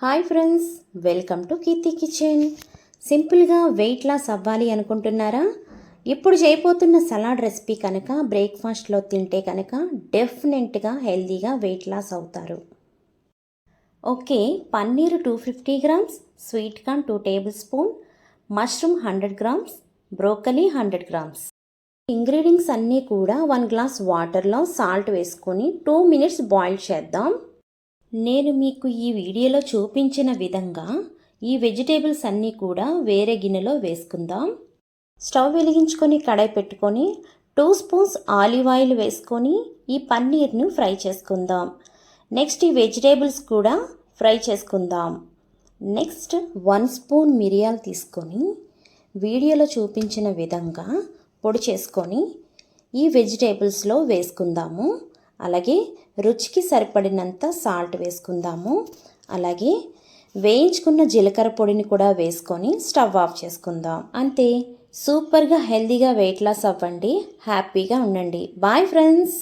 Hi friends welcome to Keerthi kitchen. సింపుల్గా weight loss అవ్వాలి అనుకుంటున్నారా? ఇప్పుడు చేయబోతున్న సలాడ్ రెసిపీ కనుక బ్రేక్ఫాస్ట్లో తింటే కనుక డెఫినెట్గా హెల్తీగా వెయిట్ లాస్ అవుతారు. Okay paneer two fifty grams sweet corn two tablespoon mushroom hundred grams broccoli hundred grams. Ingredients అన్నీ కూడా వన్ గ్లాస్ వాటర్లో సాల్ట్ వేసుకొని టూ మినిట్స్ బాయిల్ చేద్దాం. నేను మీకు ఈ వీడియోలో చూపించిన విధంగా ఈ వెజిటేబుల్స్ అన్నీ కూడా వేరే గిన్నెలో వేసుకుందాం. స్టవ్ వెలిగించుకొని కడాయి పెట్టుకొని టూ స్పూన్స్ ఆలివ్ ఆయిల్ వేసుకొని ఈ పన్నీర్ను ఫ్రై చేసుకుందాం. నెక్స్ట్ ఈ వెజిటేబుల్స్ కూడా ఫ్రై చేసుకుందాం. నెక్స్ట్ వన్ స్పూన్ మిరియాలు తీసుకొని వీడియోలో చూపించిన విధంగా పొడి చేసుకొని ఈ వెజిటేబుల్స్లో వేసుకుందాము. అలాగే రుచికి సరిపడినంత సాల్ట్ వేసుకుందాము. అలాగే వేయించుకున్న జీలకర్ర పొడిని కూడా వేసుకొని స్టవ్ ఆఫ్ చేసుకుందాం. అంతే. సూపర్గా హెల్తీగా వెయిట్ లాస్ అవ్వండి. హ్యాపీగా ఉండండి. Bye friends.